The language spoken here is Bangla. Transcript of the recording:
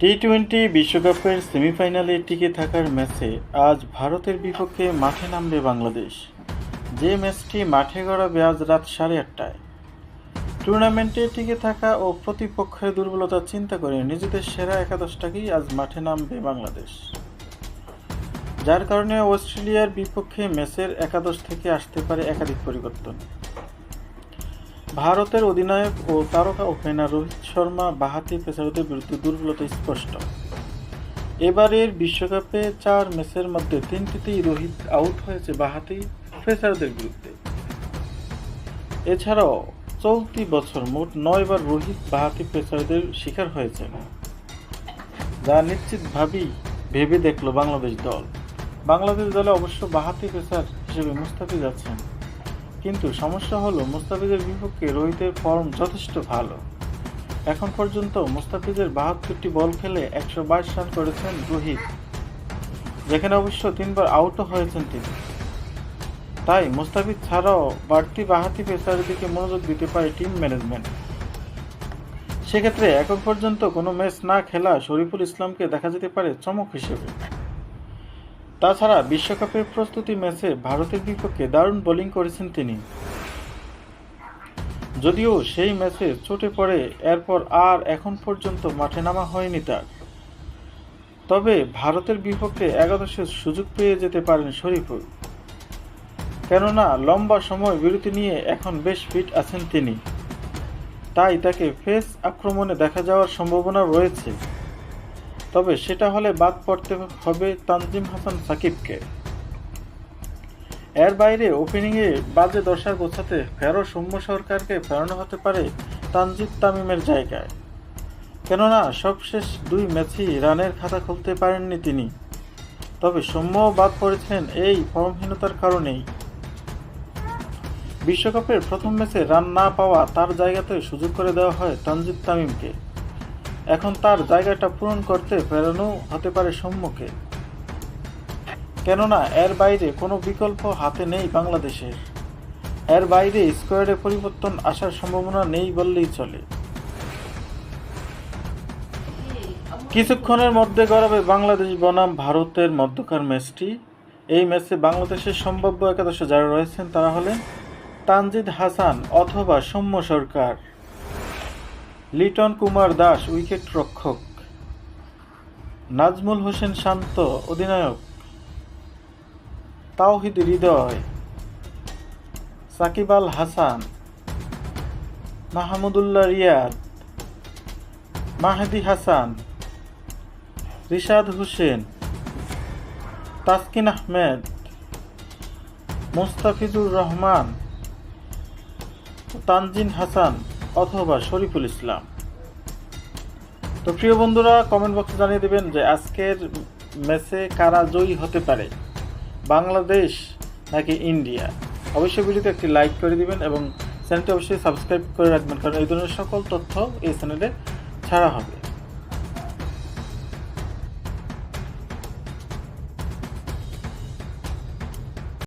টি টোয়েন্টি বিশ্বকাপের সেমিফাইনালে টিকে থাকার ম্যাচে আজ ভারতের বিপক্ষে মাঠে নামবে বাংলাদেশ। যে ম্যাচটি মাঠে গড়াবে আজ রাত সাড়ে আটটায়। টুর্নামেন্টে টিকে থাকা ও প্রতিপক্ষের দুর্বলতা চিন্তা করে নিজেদের সেরা একাদশটাকেই আজ মাঠে নামবে বাংলাদেশ। যার কারণে অস্ট্রেলিয়ার বিপক্ষে ম্যাচের একাদশ থেকে আসতে পারে একাধিক পরিবর্তন। ভারতের অধিনায়ক ও তারকা ওপেনার রোহিত শর্মা বাহাতি পেসারদের বিরুদ্ধে দুর্বলতা স্পষ্ট। এবারের বিশ্বকাপে চার ম্যাচের মধ্যে তিনটিতেই রোহিত আউট হয়েছে বাহাতি পেসারদের বিরুদ্ধে। এছাড়াও চলতি বছর মোট নয়বার রোহিত বাহাতি পেসারদের শিকার হয়েছেন। যা নিশ্চিতভাবেই ভেবে দেখল বাংলাদেশ দল। বাংলাদেশ দলে অবশ্য বাহাতি পেসার হিসেবে মুস্তাফিজ আছেন। কিন্তু সমস্যা হলো মুস্তাফিজের বিপক্ষে রোহিতের ফর্ম যথেষ্ট ভালো। এখন পর্যন্ত মুস্তাফিজের বাহাত্তরটি বল খেলে একশো বাইশ রান করেছেন রোহিত, যেখানে অবশ্য তিনবার আউটও হয়েছেন তিনি। তাই মুস্তাফিজ ছাড়াও বাড়তি বাহাতি পেসারের দিকে মনোযোগ দিতে পারে টিম ম্যানেজমেন্ট। সেক্ষেত্রে এখন পর্যন্ত কোনো ম্যাচ না খেলা শরীফুল ইসলামকে দেখা যেতে পারে চমক হিসেবে। তাছাড়া বিশ্বকাপের প্রস্তুতি ম্যাচে ভারতের বিপক্ষে দারুণ বোলিং করেছেন তিনি। যদিও সেই ম্যাচে চোটে পড়ে এরপর আর এখন পর্যন্ত মাঠে নামা হয়নি তার। তবে ভারতের বিপক্ষে একাদশের সুযোগ পেয়ে যেতে পারেন শরীফুল। কেননা লম্বা সময় বিরতি নিয়ে এখন বেশ ফিট আছেন তিনি। তাই তাকে ফেস আক্রমণে দেখা যাওয়ার সম্ভাবনা রয়েছে। তবে সেটা হলে বাদ পড়তে হবে তানজিম হাসান সাকিবকে। এর বাইরে ওপেনিংয়ে বাজে দশার গোছাতে ফেরো সৌম্য সরকারকে ফেরানো হতে পারে তানজিদ তামিমের জায়গায়। কেননা সবশেষ দুই ম্যাচেই রানের খাতা খুলতে পারেননি তিনি। তবে সৌম্যও বাদ পড়েছেন এই ফর্মহীনতার কারণেই। বিশ্বকাপের প্রথম ম্যাচে রান না পাওয়া তার জায়গাতে সুযোগ করে দেওয়া হয় তানজিদ তামিমকে। এখন তার জায়গাটা পূরণ করতে ফেরানো হতে পারে সম্মুখে। কেননা, এর বাইরে কোনো বিকল্প হাতে নেই বাংলাদেশের। এর বাইরে স্কোয়াডে পরিবর্তন আসার সম্ভাবনা নেই বললেই চলে। কিছুক্ষণের মধ্যে গড়াবে বাংলাদেশ বনাম ভারতের মধ্যকার ম্যাচটি। এই ম্যাচে বাংলাদেশের সম্ভাব্য একাদশে যারা রয়েছেন তারা হলেন তানজিদ হাসান অথবা সৌম্য সরকার। লিটন কুমার দাস উইকেট রক্ষক। নাজমুল হোসেন শান্ত অধিনায়ক। তাওহিদ হৃদয়। সাকিব আল হাসান। মাহমুদুল্লাহ রিয়াদ। মাহেদি হাসান। রিশাদ হোসেন। তাসকিন আহমেদ। মুস্তাফিজুর রহমান। তানজিন হাসান। অথবা শরীফুল ইসলাম। তো প্রিয় বন্ধুরা কমেন্ট বক্সে জানিয়ে দেবেন যে আজকের ম্যাচে কারা জয়ী হতে পারে? বাংলাদেশ নাকি ইন্ডিয়া? অবশ্যই ভিডিওতে একটি লাইক করে দিবেন এবং চ্যানেলটি অবশ্যই সাবস্ক্রাইব করে রাখবেন, কারণ এই ধরনের সকল তথ্য এই চ্যানেলে ছাড়া হবে।